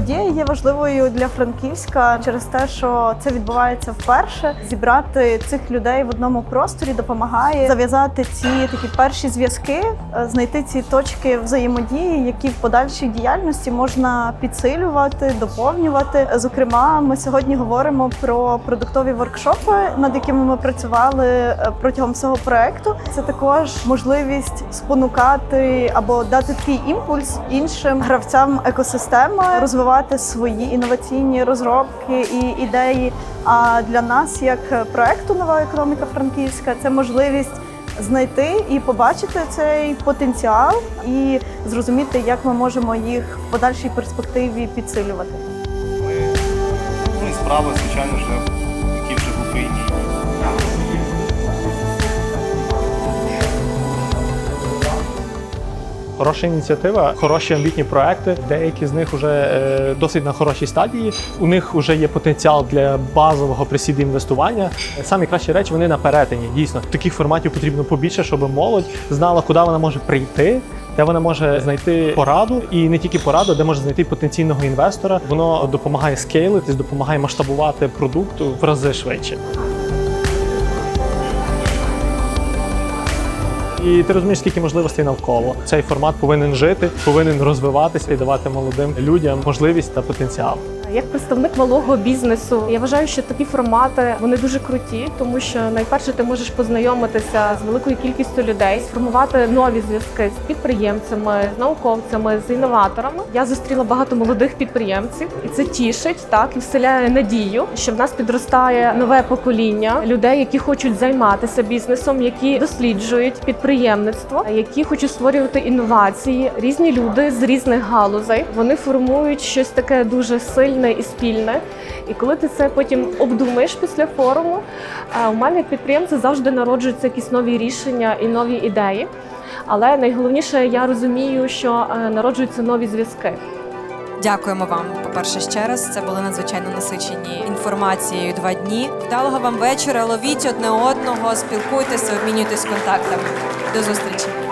подія є важливою для Франківська через те, що це відбувається вперше. Зібрати цих людей в одному просторі допомагає зав'язати ці такі перші зв'язки, е, знайти ці точки взаємодії, які в подальшій діяльності можна підсилювати, доповнювати. Зокрема, ми сьогодні говоримо про продуктові воркшопи, над якими ми працювали е, протягом всього проекту. Це також можливість спонукати або дати такий імпульс іншим гравцям екосистеми, розвивати свої інноваційні розробки і ідеї. А для нас, як проекту Нова економіка Франківська, це можливість знайти і побачити цей потенціал і зрозуміти, як ми можемо їх в подальшій перспективі підсилювати. Ми, ну і звичайно ж, які вже в Україні. Хороша ініціатива, хороші амбітні проекти. Деякі з них вже е, досить на хорошій стадії. У них вже є потенціал для базового присіду інвестування. Самі кращі речі вони на перетині. Дійсно, таких форматів потрібно побільше, щоб молодь знала, куди вона може прийти. Де вона може знайти пораду, і не тільки пораду, де може знайти потенційного інвестора. Воно допомагає скейлитись, допомагає масштабувати продукт в рази швидше. І ти розумієш, скільки можливостей навколо. Цей формат повинен жити, повинен розвиватися і давати молодим людям можливість та потенціал. Як представник малого бізнесу, я вважаю, що такі формати вони дуже круті, тому що найперше ти можеш познайомитися з великою кількістю людей, сформувати нові зв'язки з підприємцями, з науковцями, з інноваторами. Я зустріла багато молодих підприємців, і це тішить так і вселяє надію, що в нас підростає нове покоління людей, які хочуть займатися бізнесом, які досліджують підприємництво, які хочуть створювати інновації. Різні люди з різних галузей вони формують щось таке дуже сильне і спільне. І коли ти це потім обдумаєш після форуму, е, у мене як підприємця завжди народжуються якісь нові рішення і нові ідеї. Але найголовніше, я розумію, що е, народжуються нові зв'язки. Дякуємо вам, по-перше, ще раз. Це були надзвичайно насичені інформацією два дні. Вдалого вам вечора. Ловіть одне одного, спілкуйтеся, обмінюйтесь контактами. До зустрічі.